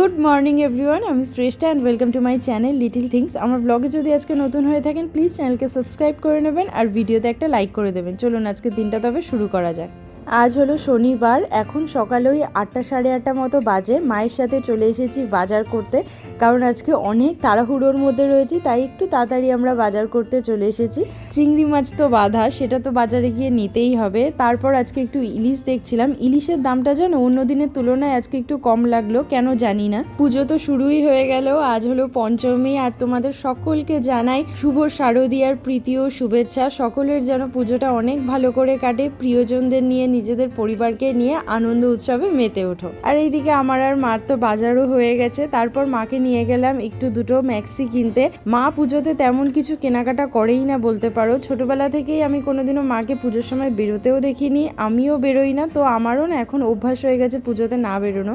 Good morning everyone, আমি Shreshtha and welcome to my channel little things আমার ব্লগে যদি আজকে নতুন হয়ে থাকেন প্লিজ চ্যানেলকে সাবস্ক্রাইব করে নেবেন আর ভিডিওতে একটা লাইক করে দেবেন। চলুন আজকে দিনটা তবে শুরু করা যাক। আজ হলো শনিবার, এখন সকালে ওই আটটা সাড়ে আটটা মতো বাজে। মায়ের সাথে চলে এসেছি বাজার করতে, কারণ আজকে অনেক তাড়াহুড়োর মধ্যে রয়েছি, তাই একটু তাড়াতাড়ি আমরা বাজার করতে চলে এসেছি। চিংড়ি মাছ তো বাঁধা, সেটা তো বাজারে গিয়ে নিতেই হবে। তারপর আজকে একটু ইলিশ দেখছিলাম। ইলিশের দামটা যেন অন্য দিনের তুলনায় আজকে একটু কম লাগল, কেন জানি না। পুজো তো শুরুই হয়ে গেল, আজ হলো পঞ্চমী, আর তোমাদের সকলকে জানাই শুভ শারদীয়ার প্রীতি ও শুভেচ্ছা। সকলের যেন পুজোটা অনেক ভালো করে কাটে, প্রিয়জনদের নিয়ে নিজেদের পরিবারকে নিয়ে আনন্দ উৎসবে মেতে ওঠো। আর এইদিকে আমার আর মার তো বাজারও হয়ে গেছে, তারপর মাকে নিয়ে গেলাম একটু দুটো ম্যাক্সি কিনতে। মা পুজোতে তেমন কিছু কেনাকাটা করেই না বলতে পারো। ছোটবেলা থেকেই আমি কোনোদিনও মাকে পুজোর সময় বেরোতেও দেখিনি, আমিও বেরোই না, তো আমারও না এখন অভ্যাস হয়ে গেছে পুজোতে না বেরোনো।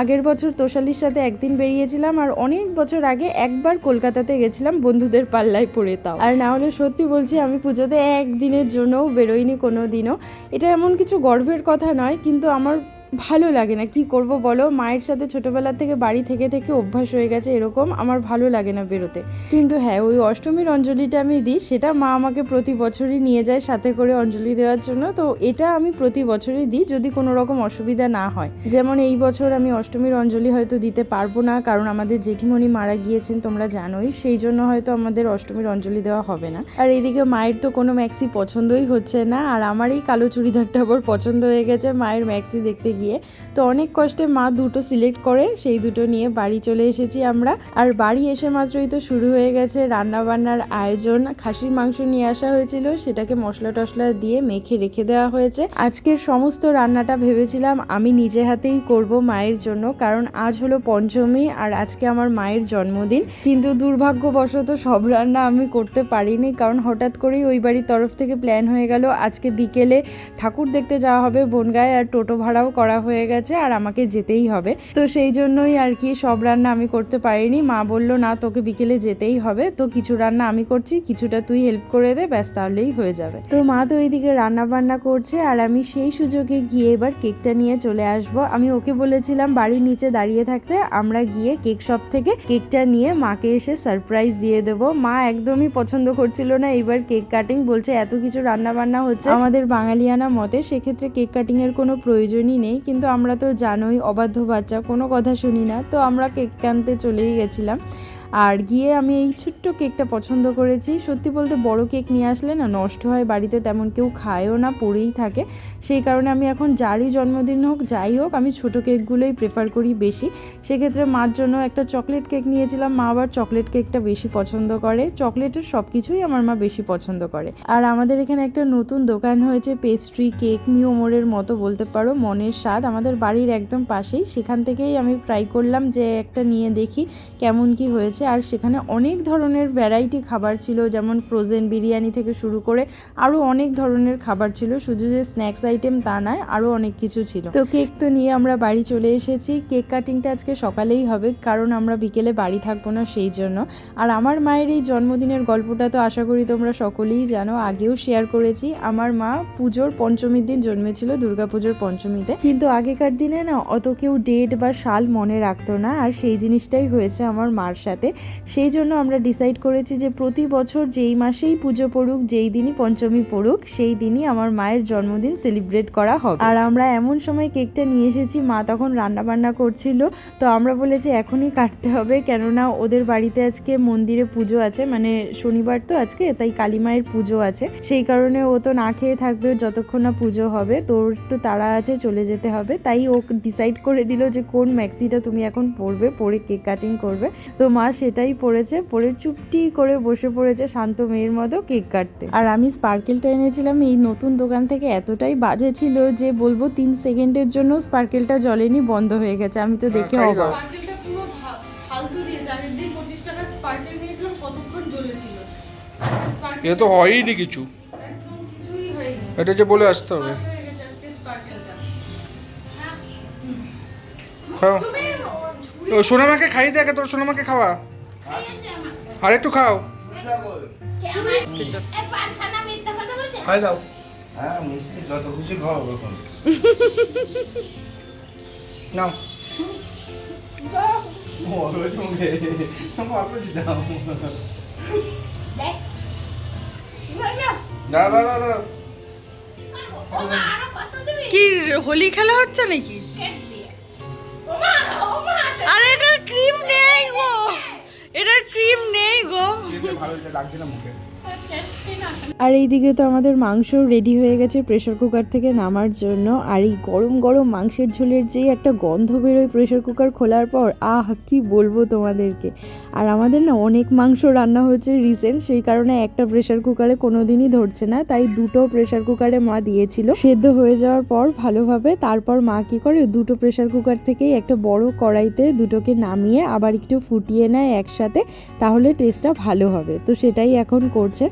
আগের বছর তোষালির সাথে একদিন বেরিয়েছিলাম আর অনেক বছর আগে একবার কলকাতাতে গেছিলাম বন্ধুদের পাল্লায় পড়ে তাও। আর না হলে সত্যি বলছি, আমি পুজোতে একদিনের জন্যও বেরোইনি কোনো দিনও এটা এমন কিছু গর্বের কথা নয় কিন্তু আমার ভালো লাগে না। কি করব বলো? মায়ের সাথে ছোটবেলা থেকে বাড়ি থেকে থেকে অভ্যাস হয়ে গেছে এরকম, আমার ভালো লাগে না বেরোতে। কিন্তু হ্যাঁ ওই অষ্টমীর অঞ্জলিটা আমি দিই, সেটা মা আমাকে প্রতি বছরই নিয়ে যায় সাথে করে অঞ্জলি দেওয়ার জন্য। তো এটা আমি প্রতি বছরই দিই যদি কোনো রকম অসুবিধা না হয়। যেমন এই বছর আমি অষ্টমীর অঞ্জলি হয়তো দিতে পারব না, কারণ আমাদের জেঠিমণি মারা গিয়েছেন তোমরা জানোই, সেই জন্য হয়তো আমাদের অষ্টমীর অঞ্জলি দেওয়া হবে না। আর এইদিকে মায়ের তো কোনো ম্যাক্সি পছন্দই হচ্ছে না, আর আমার এই কালো চুড়িদারটা আবার পছন্দ হয়ে গেছে, মায়ের ম্যাক্সি দেখতে গিয়ে। তো অনেক কষ্টে মা দুটো সিলেক্ট করে, সেই দুটো নিয়ে বাড়ি চলে এসেছি আমরা। আর বাড়ি এসে মাত্রই তো শুরু হয়ে গেছে রান্না বান্নার আয়োজন। খাসির মাংস নিয়ে আসা হয়েছিল, সেটাকে মশলা টশলা দিয়ে মেখে রেখে দেওয়া হয়েছে। আজকের সমস্ত রান্নাটা ভেবেছিলাম আমি নিজে হাতেই করব মায়ের জন্য, কারণ আজ হলো পঞ্চমী আর আজকে আমার মায়ের জন্মদিন। কিন্তু দুর্ভাগ্যবশত সব রান্না আমি করতে পারিনি, কারণ হঠাৎ করেই ওই বাড়ির তরফ থেকে প্ল্যান হয়ে গেল, আজকে বিকেলে ঠাকুর দেখতে যাওয়া হবে বনগায় আর টোটো ভাড়াও করা হয়ে গেছে আর আমাকে যেতেই হবে। তো সেই জন্যই আর কি সব রান্না আমি করতে পারিনি। মা বলল, না, তোকে বিকেলে যেতেই হবে। তো কিছু রান্না আমি করছি, কিছুটা তুই হেল্প করে দে, ব্যাস তাহলেই হয়ে যাবে। তো মা তো এইদিকে রান্না বান্না করছে আর আমি সেই সুযোগে গিয়ে এবার কেকটা নিয়ে চলে আসব। আমি ওকে বলেছিলাম, বাড়ির নিচে দাঁড়িয়ে থাকতে আমরা গিয়ে কেক শপ থেকে কেকটা নিয়ে মাকে এসে সারপ্রাইজ দিয়ে দেব। মা একদমই পছন্দ করছিল না এবার কেক কাটিং বলছে, এত কিছু রান্না বান্না হচ্ছে। আমাদের বাঙালিয়ানা মতে সেক্ষেত্রে কেক কাটিং এর কোনো প্রয়োজনই নেই। কিন্তু আমরা তো জানোই, অবাধ্য বাচ্চা, কোনো কথা শুনি না। তো আমরা কেক কানতে চলেই গেছিলাম। আর গিয়ে আমি এই ছোট্ট কেকটা পছন্দ করেছি। সত্যি বলতে বড় কেক নিয়ে আসলে না নষ্ট হয়, বাড়িতে তেমন কেউ খায়ও না, পড়েই থাকে। সেই কারণে আমি এখন যারই জন্মদিন হোক, যাই হোক, আমি ছোট কেকগুলোই প্রেফার করি বেশি। সেক্ষেত্রে মার জন্য একটা চকলেট কেক নিয়েছিলাম। মা আবার চকলেট কেকটা বেশি পছন্দ করে। চকলেটের সব কিছুই আমার মা বেশি পছন্দ করে। আর আমাদের এখানে একটা নতুন দোকান হয়েছে পেস্ট্রি কেক মিওমোরের মতো বলতে পারো, মনের স্বাদ। আমাদের বাড়ির একদম পাশেই। সেখান থেকেই আমি ট্রাই করলাম যে একটা নিয়ে দেখি, কেমন কি হয়েছে। আর সেখানে অনেক ধরনের ভ্যারাইটি খাবার ছিল, যেমন ফ্রোজেন বিরিয়ানি থেকে শুরু করে আরও অনেক ধরনের খাবার ছিল। শুধু যে স্ন্যাক্স আইটেম তা নয়, আরও অনেক কিছু ছিল। তো কেক তো নিয়ে আমরা বাড়ি চলে এসেছি। কেক কাটিংটা আজকে সকালেই হবে, কারণ আমরা বিকেলে বাড়ি থাকব না সেই জন্য। আর আমার মায়ের এই জন্মদিনের গল্পটা তো আশা করি তোমরা সকলেই জানো, আগেও শেয়ার করেছি। আমার মা পুজোর পঞ্চমীর দিন জন্মেছিল, দুর্গাপুজোর পঞ্চমীতে। কিন্তু আগেকার দিনে না অত কেউ ডেট বা সাল মনে রাখতো না, আর সেই জিনিসটাই হয়েছে আমার মার সাথে। সেই জন্য আমরা ডিসাইড করেছি যে প্রতি বছর যেই মাসেই পুজো পড়ুক, যেই দিনই পঞ্চমী পড়ুক, সেই দিনই আমার মায়ের জন্মদিন সেলিব্রেট করা হবে। আর আমরা এমন সময় কেকটা নিয়ে এসেছি, মা তখন রান্না বান্না করছিল। তো আমরা বলেছি, এখনই কাটতে হবে। কেননা ওদের বাড়িতে আজকে মন্দিরে পুজো আছে মানে শনিবার তো আজকে, তাই কালী মায়ের পুজো আছে। সেই কারণে ও তো না খেয়ে থাকবে, যতক্ষণ না পুজো হবে। তোর একটু তাড়া আছে, চলে যেতে হবে। তাই ও ডিসাইড করে দিল যে কোন ম্যাক্সিটা তুমি এখন পরবে, পরে কেক কাটিং করবে। তো মা সেটাই পড়েছে। পরে চুপটি করে বসে পড়েছে শান্ত মেয়ের মতো কেক কাটতে। আর আমি স্পার্কেলটা এনেছিলাম এই নতুন দোকান থেকে এতটাই বাজে ছিল যে বলব তিন সেকেন্ডের জন্য স্পার্কেলটা জলেনি বন্ধ হয়ে গেছে। আমি তো দেখে খাই অবাক। এ তো হয়নি কিছু। এটা যে বলে আসতে হবে। হয়ে ও সোনামাকে খাই দেখে তোর সোনামাকে খাওয়া। আর একটু খাও। খাই দাও। হ্যাঁ মিষ্টি যত খুশি খাও এখন। নাও? কি হোলি খেলা হচ্ছে নাকি? আর এটার ক্রিম নেই গো এটার ক্রিম নেই গো ভালো লাগছে না মুখে। আর এইদিকে তো আমাদের মাংস রেডি হয়ে গেছে প্রেশার কুকার থেকে নামার জন্য। আর এই গরম গরম মাংসের ঝোলের যেই একটা গন্ধ বেরোয় প্রেশার কুকার খোলার পর, আহ, কি বলব তোমাদেরকে। আর আমাদের না অনেক মাংস রান্না হয়েছে রিসেন্ট সেই কারণে একটা প্রেশার কুকারে কোনো দিনই ধরছে না। তাই দুটো প্রেশার কুকারে মা দিয়েছিল। সেদ্ধ হয়ে যাওয়ার পর ভালোভাবে তারপর মা কি করে দুটো প্রেশার কুকার থেকেই একটা বড় কড়াইতে দুটোকে নামিয়ে আবার একটু ফুটিয়ে নেয় একসাথে, তাহলে টেস্টটা ভালো হবে। তো সেটাই এখন করছে।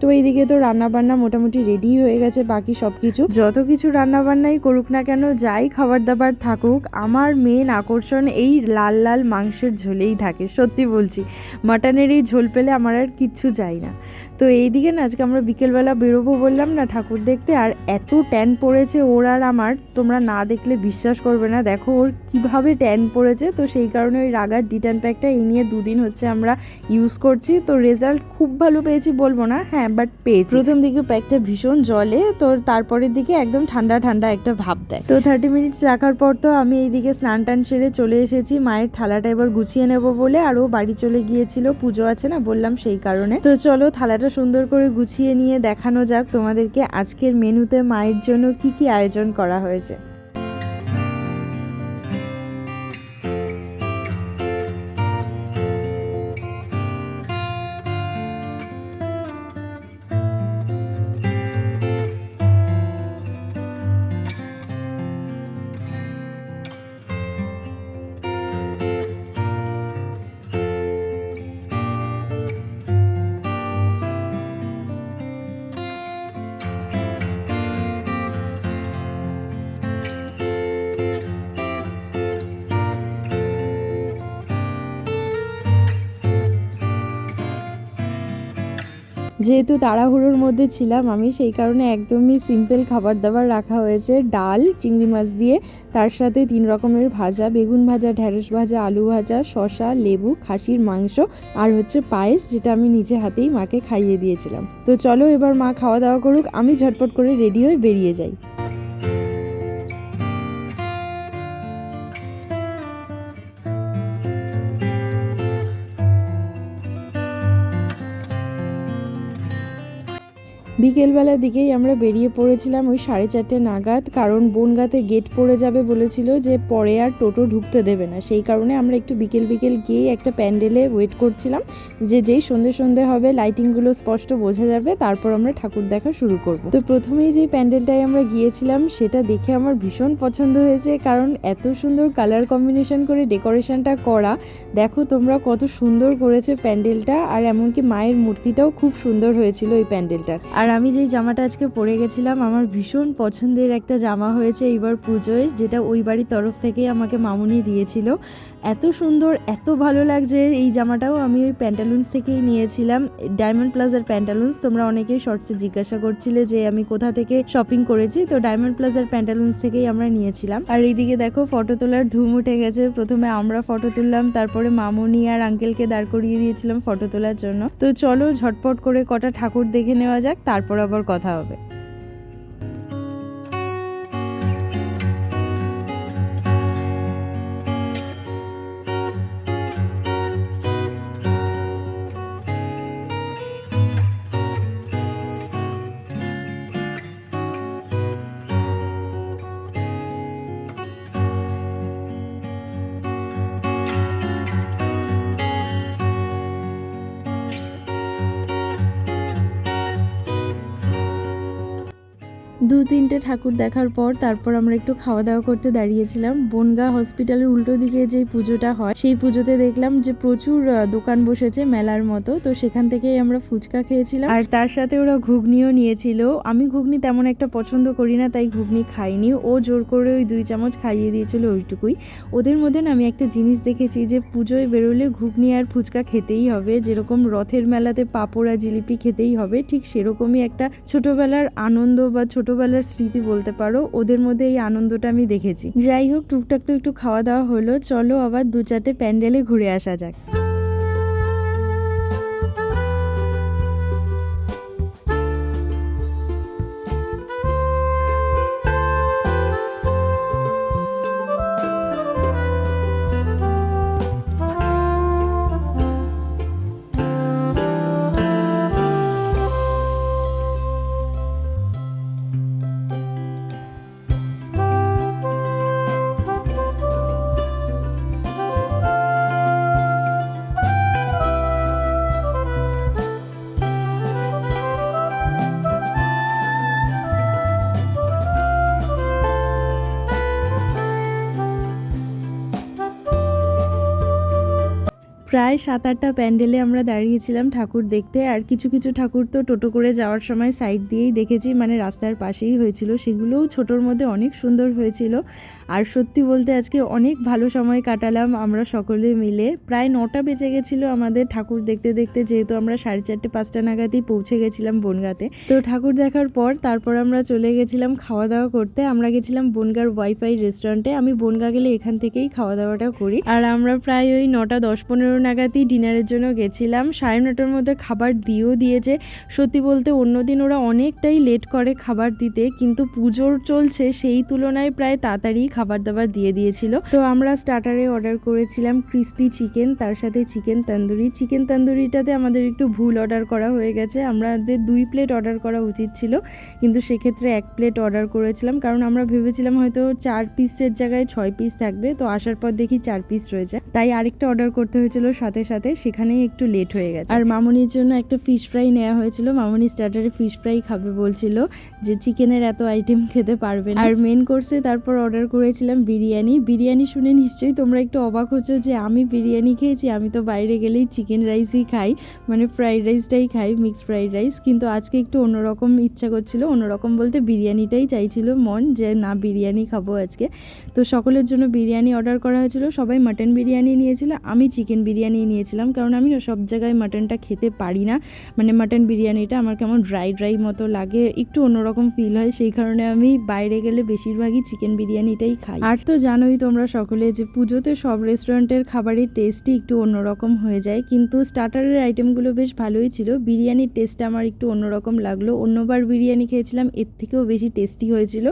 তো এইদিকে তো রান্না বান্না মোটামুটি রেডি হয়ে গেছে, বাকি সব কিছু যত কিছু রান্না বান্নাই করুক না কেন, যাই খাবার দাবার থাকুক, আমার মেন আকর্ষণ এই লাল লাল মাংসের ঝোলেই থাকে, সত্যি বলছি। মাটনের এই ঝোল পেলে আমার আর কিচ্ছু চাই না। তো এইদিকে না, আজকে আমরা বিকেলবেলা বেরোবো বললাম না ঠাকুর দেখতে, আর এত ট্যান পড়েছে ওর আর আমার, তোমরা না দেখলে বিশ্বাস করবে না। দেখো ওর কীভাবে ট্যান পড়েছে, তো সেই কারণে ওই রাগার ডিটান প্যাকটা এই নিয়ে দুদিন হচ্ছে আমরা ইউজ করছি। তো রেজাল্ট খুব ভালো পেয়েছি বলব না হ্যাঁ বাট পেয়েছি। প্রথম দিকে প্যাকটা ভীষণ জলে তো তারপরের দিকে একদম ঠান্ডা ঠান্ডা একটা ভাব দেয়। তো থার্টি মিনিটস রাখার পর তো আমি এইদিকে স্নান টান সেরে চলে এসেছি। মায়ের থালাটা এবার গুছিয়ে নেব বলে আর ও বাড়ি চলে গিয়েছিল পুজো আছে না বললাম সেই কারণে। তো চলো থালাটা সুন্দর করে গুছিয়ে নিয়ে দেখানো যাক তোমাদেরকে আজকের মেনুতে মায়ের জন্য কি কি আয়োজন করা হয়েছে। যেহেতু তাড়াহুড়োর মধ্যে ছিলাম, আমি সেই কারণে একদমই সিম্পল খাবার দাবার রাখা হয়েছে। ডাল, চিংড়ি মাছ দিয়ে, তার সাথে তিন রকমের ভাজা, বেগুন ভাজা, ঢ্যাঁড়স ভাজা, আলু ভাজা শশা লেবু, খাসির মাংস আর হচ্ছে পায়েস, যেটা আমি নিজে হাতেই মাকে খাইয়ে দিয়েছিলাম। তো চলো এবার মা খাওয়া দাওয়া করুক, আমি ঝটপট করে রেডি হয়ে বেরিয়ে যাই। বিকেলবেলার দিকেই আমরা বেরিয়ে পড়েছিলাম ওই সাড়ে চারটে নাগাদ, কারণ বনগাতে গেট পড়ে যাবে বলেছিল যে পরে আর টোটো ঢুকতে দেবে না। সেই কারণে আমরা একটু বিকেল বিকেল গিয়ে একটা প্যান্ডেলে ওয়েট করছিলাম যে যেই সন্ধে সন্ধে হবে লাইটিংগুলো স্পষ্ট বোঝা যাবে, তারপর আমরা ঠাকুর দেখা শুরু করব। তো প্রথমেই যে প্যান্ডেলটায় আমরা গিয়েছিলাম, সেটা দেখে আমার ভীষণ পছন্দ হয়েছে, কারণ এত সুন্দর কালার কম্বিনেশন করে ডেকোরেশনটা করা, দেখো তোমরা কত সুন্দর করেছে প্যান্ডেলটা, আর এমনকি মায়ের মূর্তিটাও খুব সুন্দর হয়েছিল এই প্যান্ডেলটার। আর আমি যেই জামাটা আজকে পরে গেছিলাম, আমার ভীষণ পছন্দের একটা জামা হয়েছে এইবার পুজোয়, যেটা ওই বাড়ির তরফ থেকেই আমাকে মামুনি দিয়েছিল। এত সুন্দর, এত ভালো লাগছে এই জামাটাও। আমি ওই প্যান্টালুন্স থেকেই নিয়েছিলাম ডায়মন্ড প্লাজার প্যান্টালুন্স তোমরা অনেকেই শর্টসে জিজ্ঞাসা করছিলে যে আমি কোথা থেকে শপিং করেছি, তো ডায়মন্ড প্লাজার প্যান্টালুন্স থেকেই আমরা নিয়েছিলাম। আর এইদিকে দেখো ফটো তোলার ধুম উঠে গেছে। প্রথমে আমরা ফটো তুললাম, তারপরে মামুনি আর আঙ্কেলকে দাঁড় করিয়ে দিয়েছিলাম ফটো তোলার জন্য। তো চলো ঝটপট করে কটা ঠাকুর দেখে নেওয়া যাক তারপর আবার কথা হবে। দু তিনটে ঠাকুর দেখার পর তারপর আমরা একটু খাওয়া দাওয়া করতে দাঁড়িয়েছিলাম। বনগা হসপিটালের উল্টো দিকে যে পুজোটা হয়, সেই পুজোতে দেখলাম যে প্রচুর দোকান বসেছে মেলার মতো। তো সেখান থেকেই আমরা ফুচকা খেয়েছিলাম। আর তার সাথে ওরা ঘুগনিও নিয়েছিল। আমি ঘুগনি তেমন একটা পছন্দ করি না, তাই ঘুগনি খাইনি। ও জোর করে ওই দুই চামচ খাইয়ে দিয়েছিল ওইটুকুই। ওদের মধ্যে না আমি একটা জিনিস দেখেছি যে পুজোয় বেরোলে ঘুগনি আর ফুচকা খেতেই হবে। যেরকম রথের মেলাতে পাপড়, জিলিপি খেতেই হবে, ঠিক সেরকমই একটা ছোটবেলার আনন্দ বা ছোট ছোটোবেলার স্মৃতি বলতে পারো, ওদের মধ্যে এই আনন্দটা আমি দেখেছি। যাই হোক, টুকটাক তো একটু খাওয়া দাওয়া হলো, চলো আবার দু চারটে প্যান্ডেলে ঘুরে আসা যাক। প্রায় সাত আটটা প্যান্ডেলে আমরা দাঁড়িয়েছিলাম ঠাকুর দেখতে, আর কিছু কিছু ঠাকুর তো টোটো করে যাওয়ার সময় সাইড দিয়েই দেখেছি মানে রাস্তার পাশেই হয়েছিল। সেগুলোও ছোটোর মধ্যে অনেক সুন্দর হয়েছিল। আর সত্যি বলতে আজকে অনেক ভালো সময় কাটালাম আমরা সকলে মিলে। প্রায় নটা বেজে গেছিল আমাদের ঠাকুর দেখতে দেখতে, যেহেতু আমরা সাড়ে চারটে, পাঁচটা নাগাদই পৌঁছে গেছিলাম বনগাতে। তো ঠাকুর দেখার পর তারপর আমরা চলে গেছিলাম খাওয়া দাওয়া করতে। আমরা গেছিলাম বনগার ওয়াইফাই রেস্টুরেন্টে। আমি বনগা গেলে এখান থেকেই খাওয়া দাওয়াটা করি। আর আমরা প্রায় ওই নটা, দশ, পনেরো নাগাদই ডিনারের জন্য গেছিলাম। সাড়ে নটার মধ্যে খাবার দিয়েও দিয়েছে। সত্যি বলতে অন্যদিন ওরা অনেকটাই লেট করে খাবার দিতে, কিন্তু পুজোর চলছে সেই তুলনায় প্রায় তাড়াতাড়ি খাবার দাবার দিয়ে দিয়েছিল। তো আমরা স্টার্টারে অর্ডার করেছিলাম ক্রিস্পি চিকেন তার সাথে চিকেন তন্দুরি। চিকেন তন্দুরিটাতে আমাদের একটু ভুল অর্ডার করা হয়ে গেছে। আমাদের দুই প্লেট অর্ডার করা উচিত ছিল, কিন্তু সেক্ষেত্রে এক প্লেট অর্ডার করেছিলাম। কারণ আমরা ভেবেছিলাম হয়তো চার পিসের জায়গায় ছয় পিস থাকবে। তো আসার পর দেখি চার পিস রয়েছে। তাই আরেকটা অর্ডার করতে হয়েছিল সাথে সাথে সেখানেই একটু লেট হয়ে গেছে। আর মামনির জন্য একটা ফিশ ফ্রাই নেওয়া হয়েছিল। মামনি স্টার্টারে ফিশ ফ্রাই খাবে বলছিল যে চিকেনের এত আইটেম খেতে পারবে না। আর মেন কোর্সে তারপর অর্ডার করেছিলাম বিরিয়ানি। বিরিয়ানি শুনে নিশ্চয়ই তোমরা একটু অবাক হচ্ছ যে আমি বিরিয়ানি খেয়েছি আমি তো বাইরে গেলেই চিকেন রাইসই খাই মানে ফ্রাইড রাইসটাই খাই মিক্সড ফ্রাইড রাইস কিন্তু আজকে একটু অন্যরকম ইচ্ছা করছিল অন্যরকম বলতে বিরিয়ানিটাই চাইছিল মন যে না বিরিয়ানি খাব আজকে। তো সকলের জন্য বিরিয়ানি অর্ডার করা হয়েছিল সবাই মাটন বিরিয়ানি নিয়েছিল আমি চিকেন বিরিয়ানি নিয়েছিলাম, কারণ আমি না সব জায়গায় মাটনটা খেতে পারি না। মানে মাটন বিরিয়ানিটা আমার কেমন ড্রাই ড্রাই মতো লাগে, একটু অন্যরকম ফিল হয়, সেই কারণে আমি বাইরে গেলে বেশিরভাগই চিকেন বিরিয়ানিটাই খাই। আর তো জানোই তোমরা সকলে যে পুজোতে সব রেস্টুরেন্টের খাবারের টেস্টই একটু অন্যরকম হয়ে যায়, কিন্তু স্টার্টারের আইটেমগুলো বেশ ভালোই ছিল। বিরিয়ানির টেস্টটা আমার একটু অন্যরকম লাগল। অন্যবার বিরিয়ানি খেয়েছিলাম, এর থেকেও বেশি টেস্টি হয়েছিল।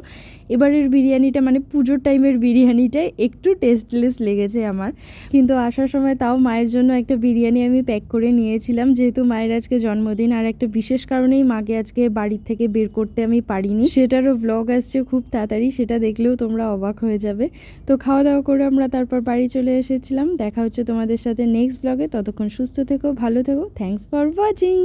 এবারের বিরিয়ানিটা মানে পুজোর টাইমের বিরিয়ানিটা একটু টেস্টলেস লেগেছে আমার। কিন্তু আসার সময় তাও মায়ের জন্য একটা বিরিয়ানি আমি প্যাক করে নিয়েছিলাম, যেহেতু মায়ের আজকে জন্মদিন, আর একটা বিশেষ কারণেই মাকে আজকে বাড়ির থেকে বের করতে আমি পারিনি। সেটারও ব্লগ আসছে খুব তাড়াতাড়ি, সেটা দেখলেও তোমরা অবাক হয়ে যাবে। তো খাওয়া দাওয়া করে আমরা তারপর বাড়ি চলে এসেছিলাম। দেখা হচ্ছে তোমাদের সাথে নেক্সট ব্লগে ততক্ষণ সুস্থ থেকো, ভালো থেকো। Thanks for watching